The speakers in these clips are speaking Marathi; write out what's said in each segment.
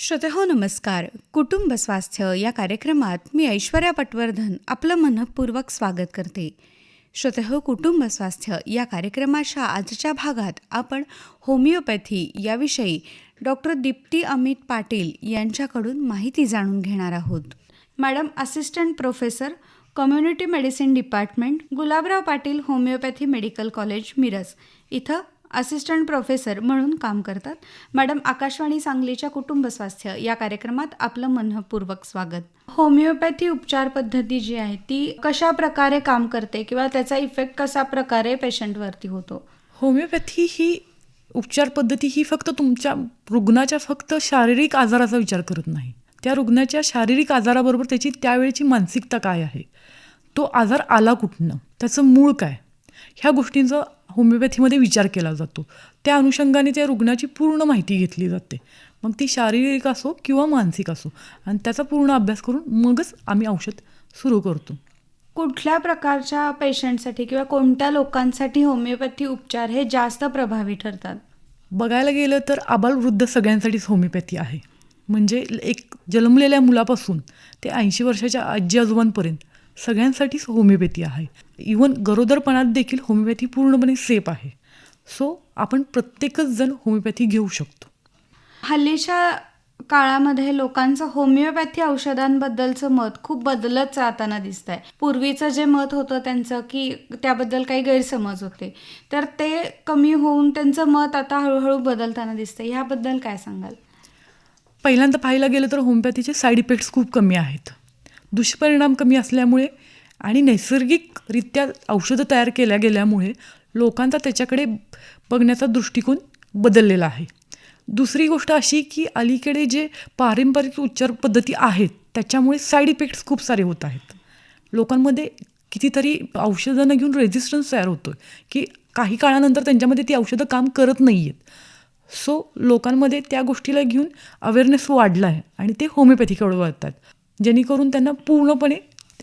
श्रोतेहो नमस्कार. कुटुंब स्वास्थ्य या कार्यक्रमात मी ऐश्वर्या पटवर्धन आपलं मनपूर्वक स्वागत करते. श्रोतेहो कुटुंब स्वास्थ्य या कार्यक्रमाच्या आजच्या भागात आपण होमिओपॅथी याविषयी डॉक्टर दीप्ती अमित पाटील यांच्याकडून माहिती जाणून घेणार आहोत. Madam assistant professor community medicine department Gulabrao Patil homeopathy medical college Miraj. इथं असिस्टंट प्रोफेसर म्हणून काम करतात. मॅडम आकाशवाणी सांगलीच्या कुटुंब स्वास्थ्य या कार्यक्रमात आपलं मनपूर्वक स्वागत. होमिओपॅथी उपचार पद्धती जी आहे ती कशा प्रकारे काम करते किंवा त्याचा इफेक्ट कशा प्रकारे पेशंटवरती होतो? होमिओपॅथी ही उपचार पद्धती ही फक्त तुमच्या रुग्णाच्या फक्त शारीरिक आजाराचा विचार करत नाही. त्या रुग्णाच्या शारीरिक आजाराबरोबर त्याची त्यावेळची मानसिकता काय आहे? तो आजार आला कुठनं? त्याचं मूळ काय? ह्या गोष्टींचं होमिओपॅथीमध्ये विचार केला जातो. त्या अनुषंगाने त्या रुग्णाची पूर्ण माहिती घेतली जाते. मग ती शारीरिक असो किंवा मानसिक असो आणि त्याचा पूर्ण अभ्यास करून मगच आम्ही औषध सुरू करतो. कुठल्या प्रकारच्या पेशंटसाठी किंवा कोणत्या लोकांसाठी होमिओपॅथी उपचार हे जास्त प्रभावी ठरतात? बघायला गेलं तर आबालवृद्ध सगळ्यांसाठीच होमिओपॅथी आहे. म्हणजे एक जन्मलेल्या मुलापासून ते ऐंशी वर्षाच्या आजी आजोबांपर्यंत. सगळ्यांसाठीच होमिओपॅथी आहे. इवन गरोदरपणात देखील होमिओपॅथी पूर्णपणे सेफ आहे. सो आपण प्रत्येकच जण होमिओपॅथी घेऊ शकतो. हल्लीच्या काळामध्ये लोकांचं होमिओपॅथी औषधांबद्दलचं मत खूप बदलत जाताना दिसत आहे पूर्वीचं जे मत होतं त्यांचं की त्याबद्दल काही गैरसमज होते. तर ते कमी होऊन त्यांचं मत आता हळूहळू बदलताना दिसतं ह्याबद्दल काय सांगाल? पहिल्यांदा पाहायला गेलं तर होमिओपॅथीचे साईड इफेक्ट्स खूप कमी आहेत. दुष्परिणाम कमी असल्यामुळे आणि नैसर्गिकरित्या औषधं तयार केल्या गेल्यामुळे लोकांचा त्याच्याकडे बघण्याचा दृष्टिकोन बदललेला आहे. दुसरी गोष्ट अशी की अलीकडे जे पारंपरिक उपचार पद्धती आहेत त्याच्यामुळे साईड इफेक्ट्स खूप सारे होत आहेत. लोकांमध्ये कितीतरी औषधं घेऊन रेझिस्टन्स तयार होतो आहे की काही काळानंतर त्यांच्यामध्ये ती औषधं काम करत नाही आहेत सो लोकांमध्ये त्या गोष्टीला घेऊन अवेअरनेस वाढला आहे आणि ते होमिओपॅथीकडे वळतात जेणेकरून त्यांना पूर्णपणे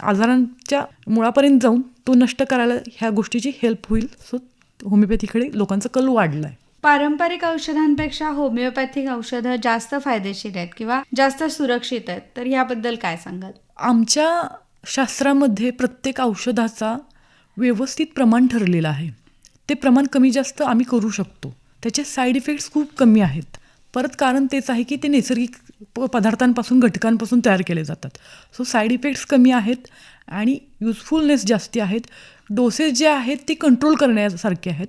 आजारांच्या मुळापर्यंत जाऊन तो नष्ट करायला ह्या गोष्टीची हेल्प होईल. सो होमिओपॅथीकडे लोकांचा कल वाढला आहे पारंपरिक औषधांपेक्षा होमिओपॅथिक औषधं जास्त फायदेशीर आहेत किंवा जास्त सुरक्षित आहेत. तर ह्याबद्दल काय सांगाल? आमच्या शास्त्रामध्ये प्रत्येक औषधाचा व्यवस्थित प्रमाण ठरलेलं आहे. ते प्रमाण कमी जास्त आम्ही करू शकतो. त्याचे साईड इफेक्ट्स खूप कमी आहेत. परत कारण तेच आहे की ते नैसर्गिक प पदार्थांपासून घटकांपासून तयार केले जातात. सो साईड इफेक्ट्स कमी आहेत आणि युजफुलनेस जास्ती आहेत. डोसेस जे आहेत ते कंट्रोल करण्यासारखे आहेत.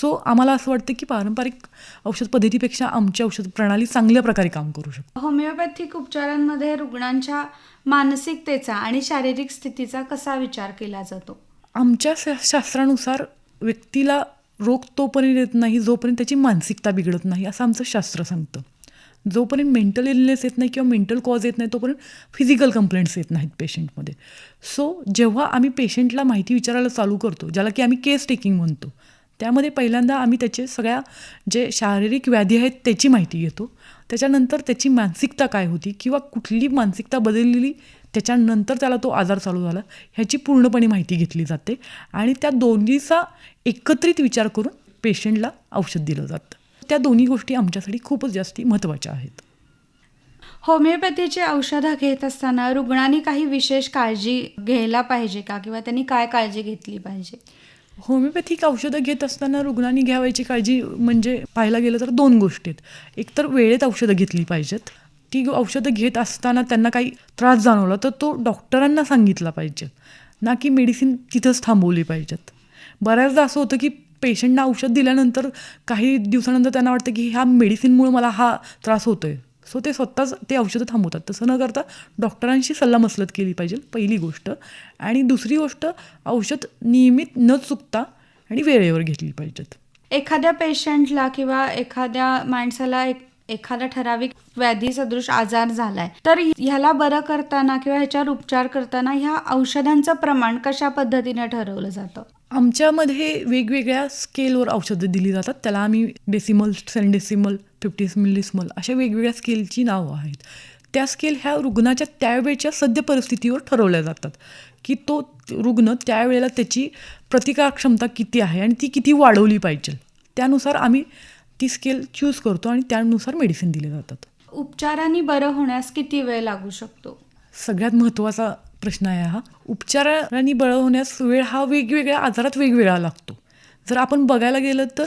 सो आम्हाला असं वाटतं की पारंपरिक औषध पद्धतीपेक्षा आमची औषध प्रणाली चांगल्या प्रकारे काम करू शकते. होमिओपॅथिक उपचारांमध्ये रुग्णांच्या मानसिकतेचा आणि शारीरिक स्थितीचा कसा विचार केला जातो? आमच्या शास्त्रानुसार व्यक्तीला रोग तोपर्यंत येत नाही जोपर्यंत त्याची मानसिकता बिघडत नाही असं आमचं शास्त्र सांगतं. जोपर्यंत मेंटल इलनेस येत नाही किंवा मेंटल कॉज येत नाही तोपर्यंत फिजिकल कंप्लेंट्स येत नाहीत पेशंटमध्ये सो जेव्हा आम्ही पेशंटला माहिती विचारायला चालू करतो ज्याला की आम्ही केस टेकिंग म्हणतो त्यामध्ये पहिल्यांदा आम्ही त्याचे सगळ्या जे शारीरिक व्याधी आहेत त्याची माहिती घेतो. त्याच्यानंतर त्याची मानसिकता काय होती किंवा कुठली मानसिकता बदललेली त्याच्यानंतर त्याला तो आजार चालू झाला ह्याची पूर्णपणे माहिती घेतली जाते. आणि त्या दोन्हीचा एकत्रित विचार करून पेशंटला औषध दिलं जातं. त्या दोन्ही गोष्टी आमच्यासाठी खूपच जास्ती महत्त्वाच्या आहेत. होमिओपॅथीची औषधं घेत असताना रुग्णांनी काही विशेष काळजी घ्यायला पाहिजे का? किंवा त्यांनी काय काळजी घेतली पाहिजे? होमिओपॅथिक औषधं घेत असताना रुग्णांनी घ्यावायची काळजी म्हणजे पाहायला गेलं तर दोन गोष्टी आहेत. एक तर वेळेत औषधं घेतली पाहिजेत. ती औषधं घेत असताना त्यांना काही त्रास जाणवला तर तो डॉक्टरांना सांगितला पाहिजे. ना की मेडिसिन तिथंच थांबवली पाहिजेत. बऱ्याचदा असं होतं की पेशंटना औषध दिल्यानंतर काही दिवसानंतर त्यांना वाटतं की ह्या मेडिसिनमुळे मला हा त्रास होतो आहे सो ते स्वतःच ते औषधं थांबवतात. तसं न करता डॉक्टरांशी सल्लामसलत केली पाहिजे पहिली गोष्ट. आणि दुसरी गोष्ट औषध नियमित न चुकता आणि वेळेवर घेतली पाहिजेत. एखाद्या पेशंटला किंवा एखाद्या माणसाला एक एखादा ठराविक व्याधी सदृश आजार झालाय तर ह्याला बरं करताना किंवा ह्याच्यावर उपचार करताना ह्या औषधांचं प्रमाण कशा पद्धतीने ठरवलं जातं? आमच्यामध्ये वेगवेगळ्या स्केलवर औषधं दिली जातात. त्याला आम्ही डेसिमल सेंडेसिमल फिफ्टीस मिलिस्मल अशा वेगवेगळ्या स्केलची नावं आहेत. त्या स्केल ह्या रुग्णाच्या त्यावेळच्या सद्य परिस्थितीवर ठरवल्या जातात. की तो रुग्ण त्यावेळेला त्याची प्रतिकार क्षमता किती आहे आणि ती किती वाढवली पाहिजे. त्यानुसार आम्ही ती स्केल चूज करतो आणि त्यानुसार मेडिसिन दिले जातात. उपचारांनी बरं होण्यास किती वेळ लागू शकतो? सगळ्यात महत्त्वाचा प्रश्न आहे हा. उपचारांनी बळं होण्यास वेळ हा वेगवेगळ्या आजारात वेगवेगळा लागतो. जर आपण बघायला गेलं तर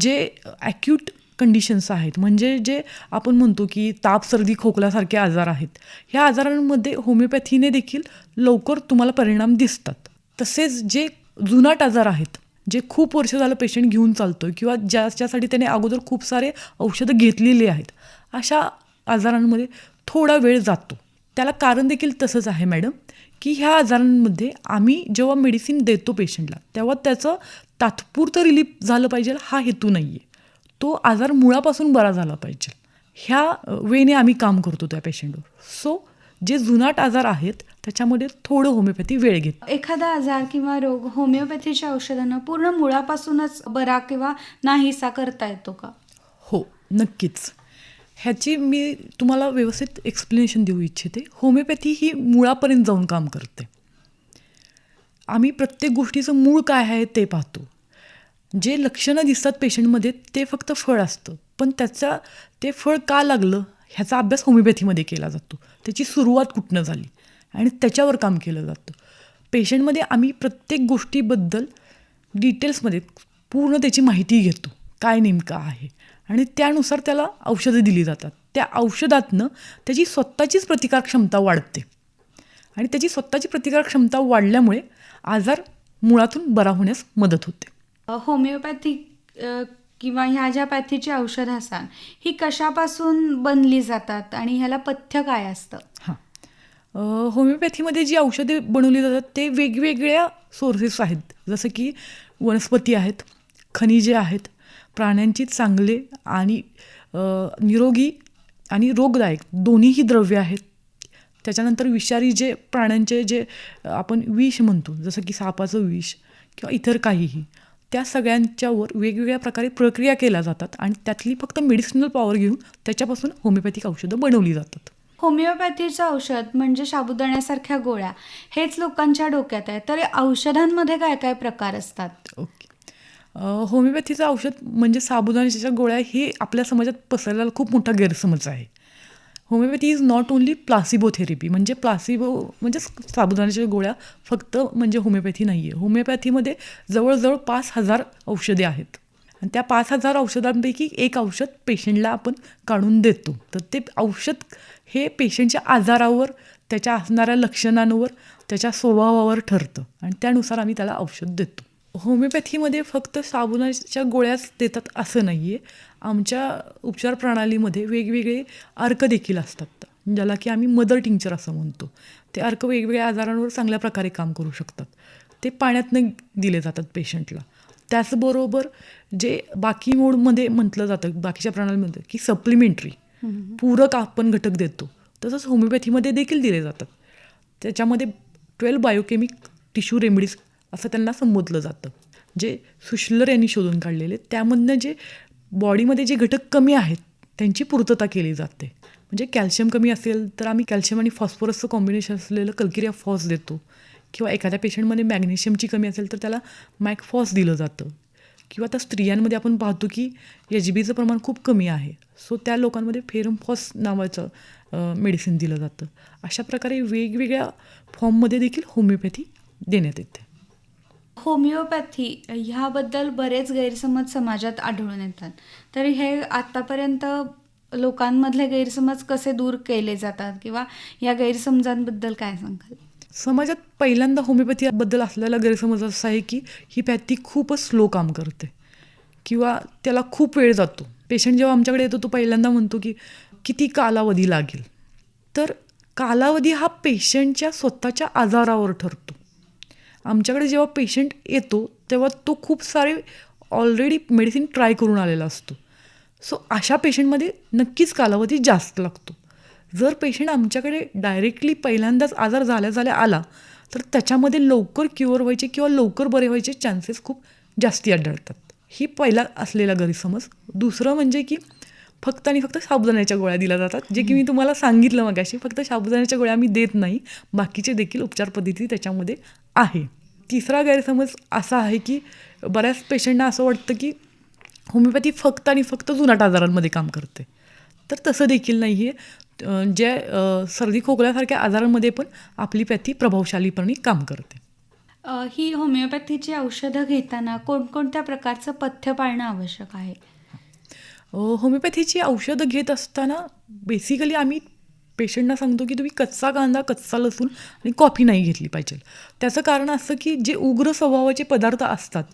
जे ॲक्यूट कंडिशन्स आहेत म्हणजे जे आपण म्हणतो की ताप सर्दी खोकल्यासारखे आजार आहेत ह्या आजारांमध्ये होमिओपॅथीने देखील लवकर तुम्हाला परिणाम दिसतात. तसेच जे जुनाट आजार आहेत जे खूप वर्ष झालं पेशंट घेऊन चालतोय किंवा ज्याच्यासाठी त्याने अगोदर खूप सारे औषधं घेतलेली आहेत अशा आजारांमध्ये थोडा वेळ जातो. त्याला कारण देखील तसंच आहे मॅडम की ह्या आजारांमध्ये आम्ही जेव्हा मेडिसिन देतो पेशंटला तेव्हा त्याचं तात्पुरतं रिलीफ झालं पाहिजे हा हेतू नाही आहे तो आजार मुळापासून बरा झाला पाहिजे. ह्या वेने आम्ही काम करतो त्या पेशंटवर. सो जे जुनाट आजार आहेत त्याच्यामध्ये थोडं होमिओपॅथी वेळ घेत. एखादा आजार किंवा रोग होमिओपॅथीच्या औषधानं पूर्ण मुळापासूनच बरा किंवा नाहीसा करता येतो का? हो नक्कीच. ह्याची मी तुम्हाला व्यवस्थित एक्सप्लेनेशन देऊ इच्छिते. होमिओपॅथी ही मुळापर्यंत जाऊन काम करते. आम्ही प्रत्येक गोष्टीचं मूळ काय आहे ते पाहतो. जे लक्षणं दिसतात पेशंटमध्ये ते फक्त फळ असतं. पण त्याचा ते फळ का लागलं ह्याचा अभ्यास होमिओपॅथीमध्ये केला जातो. त्याची सुरुवात कुठनं झाली? आणि त्याच्यावर काम केलं जातं. पेशंटमध्ये आम्ही प्रत्येक गोष्टीबद्दल डिटेल्समध्ये पूर्ण त्याची माहिती घेतो. काय नेमकं आहे? आणि त्यानुसार त्याला औषधं दिली जातात. त्या औषधातनं त्याची स्वतःचीच प्रतिकार क्षमता वाढते. आणि त्याची स्वतःची प्रतिकार क्षमता वाढल्यामुळे आजार मुळातून बरा होण्यास मदत होते. होमिओपॅथी किंवा ह्या ज्या पॅथीची औषधं असतात ही कशापासून बनली जातात आणि ह्याला पथ्य काय असतं? हां. होमिओपॅथीमध्ये जी औषधे बनवली जातात ते वेगवेगळ्या सोर्सेस आहेत. जसं की वनस्पती आहेत खनिजे आहेत प्राण्यांची चांगले आणि निरोगी आणि रोगदायक दोन्हीही द्रव्य आहेत. त्याच्यानंतर विषारी जे प्राण्यांचे जे आपण विष म्हणतो जसं की सापाचं विष किंवा इतर काहीही त्या सगळ्यांच्यावर वेगवेगळ्या प्रकारे प्रक्रिया केल्या जातात आणि त्यातली फक्त मेडिसिनल पॉवर घेऊन त्याच्यापासून होमिओपॅथिक औषधं बनवली जातात. होमिओपॅथीचं औषध म्हणजे साबुदाण्यासारख्या गोळ्या हेच लोकांच्या डोक्यात आहे. तर औषधांमध्ये काय काय प्रकार असतात? ओके. होमिओपॅथीचं औषध म्हणजे साबुदाण्याच्या गोळ्या हे आपल्या समाजात पसरलेला खूप मोठा गैरसमज आहे. Homeopathy is not only placebo therapy म्हणजे प्लासिबो म्हणजे साबुदाण्याच्या गोळ्या फक्त म्हणजे होमिओपॅथी नाही आहे होमिओपॅथीमध्ये जवळजवळ पाच हजार औषधे आहेत. आणि त्या पाच हजार औषधांपैकी एक औषध पेशंटला आपण काढून देतो. तर ते औषध हे पेशंटच्या आजारावर त्याच्या असणाऱ्या लक्षणांवर त्याच्या स्वभावावर ठरतं. आणि त्यानुसार आम्ही त्याला औषध देतो. होमिओपॅथीमध्ये फक्त साबुनाच्या गोळ्याच देतात असं नाही आहे आमच्या उपचार प्रणालीमध्ये वेगवेगळे अर्क देखील असतात. ज्याला की आम्ही मदर टिंक्चर असं म्हणतो. ते अर्क वेगवेगळ्या आजारांवर चांगल्या प्रकारे काम करू शकतात. ते पाण्यातनं दिले जातात पेशंटला. त्याचबरोबर जे बाकी मोडमध्ये म्हटलं जातं बाकीच्या प्रणालीमध्ये की सप्लिमेंटरी पूरक आपण घटक देतो. तसंच होमिओपॅथीमध्ये देखील दिले जातात. त्याच्यामध्ये ट्वेल्व बायोकेमिक टिश्यू रेमेडीज असं त्यांना संबोधलं जातं. जे सुशलर यांनी शोधून काढलेले त्यामधनं जे बॉडीमध्ये जे घटक कमी आहेत त्यांची पूर्तता केली जाते. म्हणजे कॅल्शियम कमी असेल तर आम्ही कॅल्शियम आणि फॉस्फरसचं कॉम्बिनेशन असलेलं कल्किरिया फॉस देतो. किंवा एखाद्या पेशंटमध्ये मॅग्नेशियमची कमी असेल तर त्याला मॅकफॉस दिलं जातं. किंवा आता स्त्रियांमध्ये आपण पाहतो की एच बीचं प्रमाण खूप कमी आहे. सो त्या लोकांमध्ये फेरमफॉस नावाचं मेडिसिन दिलं जातं. अशा प्रकारे वेगवेगळ्या फॉर्ममध्ये देखील होमिओपॅथी देण्यात येते. होमिओपॅथी ह्याबद्दल बरेच गैरसमज समाजात आढळून येतात. तर हे आत्तापर्यंत लोकांमधले गैरसमज कसे दूर केले जातात किंवा या गैरसमजांबद्दल काय सांगाल? समाजात पहिल्यांदा होमिओपॅथीबद्दल असलेला गैरसमज असा आहे की ही पॅथी खूपच स्लो काम करते किंवा त्याला खूप वेळ जातो. पेशंट जेव्हा आमच्याकडे येतो तो पहिल्यांदा म्हणतो की किती कालावधी लागेल. तर कालावधी हा पेशंटच्या स्वतःच्या आजारावर ठरतो. आमच्याकडे जेव्हा पेशंट येतो तेव्हा तो खूप सारे ऑलरेडी मेडिसिन ट्राय करून आलेला असतो. सो अशा पेशंटमध्ये नक्कीच कालावधी जास्त लागतो. जर पेशंट आमच्याकडे डायरेक्टली पहिल्यांदाच आजार झाल्या झाल्या आला तर त्याच्यामध्ये लवकर क्युअर व्हायचे किंवा लवकर बरे व्हायचे चान्सेस खूप जास्ती आढळतात. ही पहिला असलेला गैरसमज. दुसरं म्हणजे की फक्त आणि फक्त साबुदाण्याच्या गोळ्या दिल्या जातात जे की मी तुम्हाला सांगितलं मगाशी. फक्त साबुदाण्याच्या गोळ्या आम्ही देत नाही. बाकीचे देखील उपचार पद्धती त्याच्यामध्ये आहे. तिसरा गैरसमज असा आहे की बऱ्याच पेशंटना असं वाटतं की होमिओपॅथी फक्त आणि फक्त जुनाट आजारांमध्ये काम करते. तर तसं देखील नाही आहे ज्या अ, सर्दी खोकल्यासारख्या आजारांमध्ये पण आपली पॅथी प्रभावशालीपणे काम करते. ही होमिओपॅथीची औषधं घेताना कोणकोणत्या प्रकारचं पथ्य पाळणं आवश्यक आहे? होमिओपॅथीची औषधं घेत असताना बेसिकली आम्ही पेशंटना सांगतो की तुम्ही कच्चा कांदा कच्चा लसूण आणि कॉफी नाही घेतली पाहिजे. त्याचं कारण असं की जे उग्र स्वभावाचे पदार्थ असतात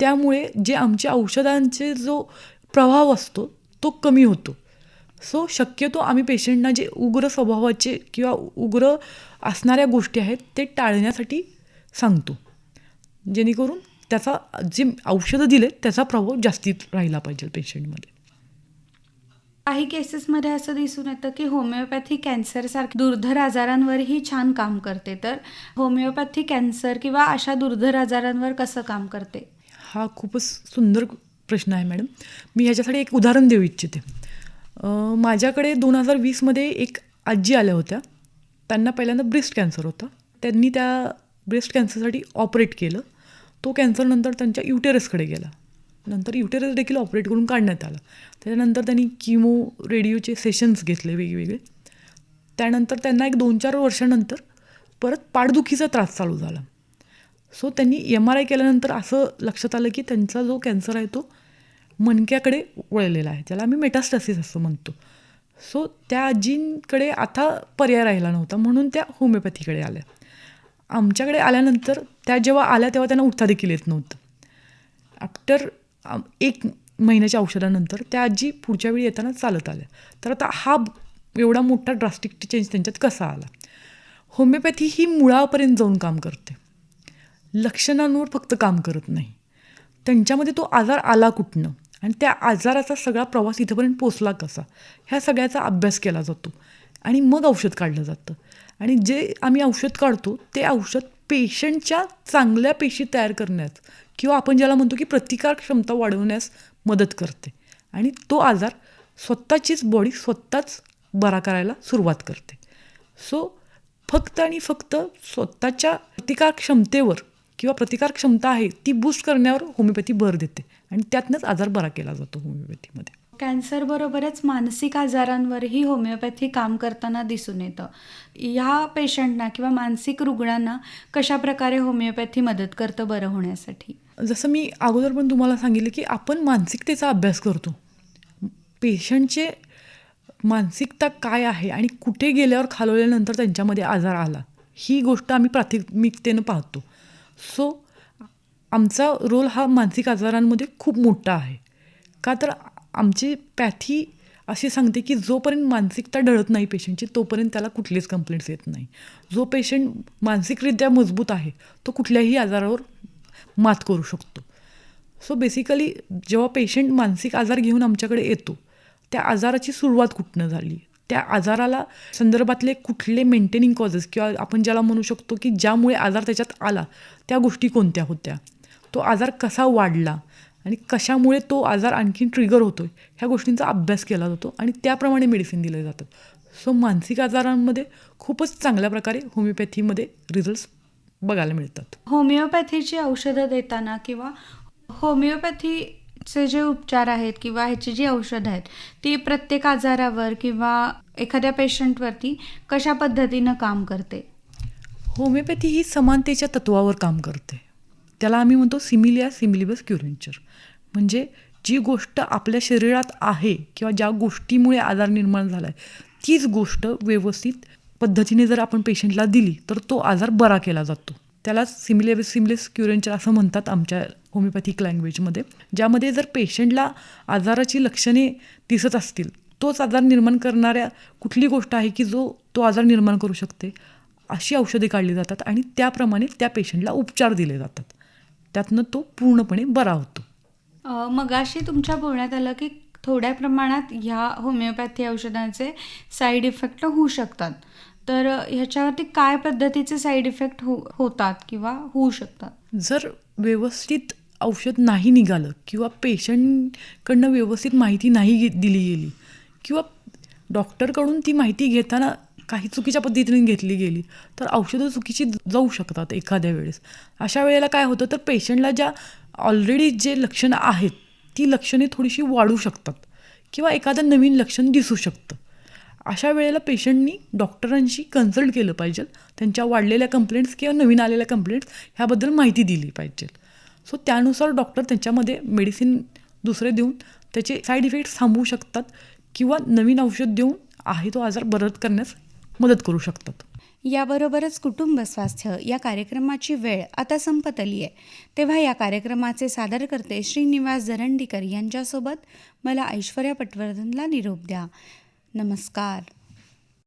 त्यामुळे जे आमच्या औषधांचे जो प्रभाव असतो तो कमी होतो. सो शक्यतो आम्ही पेशंटना जे उग्र स्वभावाचे किंवा उग्र असणाऱ्या गोष्टी आहेत ते टाळण्यासाठी सांगतो. जेणेकरून त्याचा जे औषधं दिले त्याचा प्रभाव जास्तीत राहिला पाहिजे पेशंटमध्ये. काही केसेसमध्ये असं दिसून येतं की होमिओपॅथी कॅन्सरसारख्या दुर्धर आजारांवरही छान काम करते. तर होमिओपॅथी कॅन्सर किंवा अशा दुर्धर आजारांवर कसं काम करते? हा खूपच सुंदर प्रश्न आहे मॅडम मी ह्याच्यासाठी एक उदाहरण देऊ इच्छिते. माझ्याकडे दोन हजार वीसमध्ये एक आजी आल्या होत्या. त्यांना पहिल्यांदा ब्रेस्ट कॅन्सर होता. त्यांनी त्या ब्रेस्ट कॅन्सरसाठी ऑपरेट केलं. तो कॅन्सरनंतर त्यांच्या युटेरसकडे गेला. नंतर युटेरस देखील ऑपरेट करून काढण्यात आलं. त्याच्यानंतर त्यांनी किमो रेडिओचे सेशन्स घेतले वेगवेगळे. त्यानंतर त्यांना एक दोन चार वर्षानंतर परत पाठदुखीचा त्रास चालू झाला. सो त्यांनी एम आर आय केल्यानंतर असं लक्षात आलं की त्यांचा जो कॅन्सर आहे तो मणक्याकडे वळलेला आहे. त्याला आम्ही मेटास्टासिस असं म्हणतो. सो त्या आजींकडे आता पर्याय राहिला नव्हता म्हणून त्या होमिओपॅथीकडे आल्या. आमच्याकडे आल्यानंतर त्या जेव्हा आल्या तेव्हा त्यांना उठता देखील येत नव्हतं. आफ्टर एक महिन्याच्या औषधानंतर त्या आजी पुढच्या वेळी येताना चालत आल्या. तर आता हा एवढा मोठा ड्रास्टिक चेंज त्यांच्यात कसा आला? होमिओपॅथी ही मुळापर्यंत जाऊन काम करते. लक्षणांवर फक्त काम करत नाही. त्यांच्यामध्ये तो आजार आला कुठनं? आणि त्या आजाराचा सगळा प्रवास इथंपर्यंत पोचला कसा? ह्या सगळ्याचा अभ्यास केला जातो. आणि मग औषध काढलं जातं. आणि जे आम्ही औषध काढतो ते औषध पेशंटच्या चांगल्या पेशी तयार करण्यात किंवा आपण ज्याला म्हणतो की प्रतिकार क्षमता वाढवण्यास मदत करते. आणि तो आजार स्वतःचीच बॉडी स्वतःच बरा करायला सुरुवात करते. सो फक्त आणि फक्त स्वतःच्या प्रतिकार क्षमतेवर किंवा प्रतिकार क्षमता आहे ती बूस्ट करण्यावर होमिओपॅथी भर देते. आणि त्यातनंच आजार बरा केला जातो होमिओपॅथीमध्ये कॅन्सरबरोबरच मानसिक आजारांवरही होमिओपॅथी काम करताना दिसून येतं. ह्या पेशंटना किंवा मानसिक रुग्णांना कशा प्रकारे होमिओपॅथी मदत करतं बरं होण्यासाठी? जसं मी अगोदर पण तुम्हाला सांगितलं की आपण मानसिकतेचा अभ्यास करतो. पेशंटचे मानसिकता काय आहे आणि कुठे गेल्यावर खालवल्यानंतर त्यांच्यामध्ये आजार आला ही गोष्ट आम्ही प्राथमिकतेनं पाहतो. सो आमचा रोल हा मानसिक आजारांमध्ये खूप मोठा आहे. का तर आमची पॅथी अशी सांगते की जोपर्यंत मानसिकता ढळत नाही पेशंटची तोपर्यंत त्याला कुठलीच कंप्लेंट्स येत नाही. जो पेशंट मानसिकरित्या मजबूत आहे तो कुठल्याही आजारावर मात करू शकतो. सो बेसिकली जेव्हा पेशंट मानसिक आजार घेऊन आमच्याकडे येतो त्या आजाराची सुरुवात कुठनं झाली? त्या आजाराला संदर्भातले कुठले मेंटेनिंग कॉजेस किंवा आपण ज्याला म्हणू शकतो की ज्यामुळे आजार त्याच्यात आला त्या गोष्टी कोणत्या होत्या? तो आजार कसा वाढला? आणि कशामुळे तो आजार आणखीन ट्रिगर होतो ह्या गोष्टींचा अभ्यास केला जातो आणि त्याप्रमाणे मेडिसिन दिले जातात. सो मानसिक आजारांमध्ये खूपच चांगल्या प्रकारे होमिओपॅथीमध्ये रिझल्ट्स बघायला मिळतात. होमिओपॅथीची औषधं देताना किंवा होमिओपॅथीचे जे उपचार आहेत किंवा ह्याची जी औषधं आहेत ती प्रत्येक आजारावर किंवा एखाद्या पेशंटवरती कशा पद्धतीनं काम करते? होमिओपॅथी ही समानतेच्या तत्वावर काम करते. त्याला आम्ही म्हणतो सिमिलिया सिमिलिबस क्युरेंचर. म्हणजे जी गोष्ट आपल्या शरीरात आहे किंवा ज्या गोष्टीमुळे आजार निर्माण झाला आहे तीच गोष्ट व्यवस्थित पद्धतीने जर आपण पेशंटला दिली तर तो आजार बरा केला जातो. त्याला सिमिलिबस सिमलेस क्युरेंचर असं म्हणतात आमच्या होमिओपॅथिक लँग्वेजमध्ये ज्यामध्ये जर पेशंटला आजाराची लक्षणे दिसत असतील तोच आजार निर्माण करणाऱ्या कुठली गोष्ट आहे की जो तो आजार निर्माण करू शकते अशी औषधे काढली जातात आणि त्याप्रमाणे त्या पेशंटला उपचार दिले जातात. त्यातनं तो पूर्णपणे बरा होतो. मगाशी तुमच्या बोलण्यात आलं की थोड्या प्रमाणात ह्या होमिओपॅथी औषधांचे साईड इफेक्ट होऊ शकतात. तर ह्याच्यावरती काय पद्धतीचे साईड इफेक्ट हो होतात किंवा होऊ शकतात? जर व्यवस्थित औषध नाही निघालं किंवा पेशंटकडनं व्यवस्थित माहिती नाही घे दिली गेली किंवा डॉक्टरकडून ती माहिती घेताना काही चुकीच्या पद्धतीने घेतली गेली तर औषधं चुकीची जाऊ शकतात एखाद्या वेळेस. अशा वेळेला काय होतं तर पेशंटला ज्या ऑलरेडी जे लक्षणं आहेत ती लक्षणे थोडीशी वाढू शकतात किंवा एखादं नवीन लक्षण दिसू शकतं. अशा वेळेला पेशंटनी डॉक्टरांशी कन्सल्ट केलं पाहिजे. त्यांच्या वाढलेल्या कंप्लेंट्स किंवा नवीन आलेल्या कंप्लेंट्स ह्याबद्दल माहिती दिली पाहिजे. सो त्यानुसार डॉक्टर त्यांच्यामध्ये मेडिसिन दुसरे देऊन त्याचे साईड इफेक्ट्स थांबवू शकतात किंवा नवीन औषध देऊन आहे तो आजार बरत करण्यास मदत करू शकतात. याबरोबरच कुटुंब स्वास्थ्य या कार्यक्रमाची वेळ आता संपत आली आहे. तेव्हा या कार्यक्रमाचे सादरकर्ते श्रीनिवास दरंडीकर यांच्यासोबत मला ऐश्वर्या पटवर्धनला निरोप द्या. नमस्कार.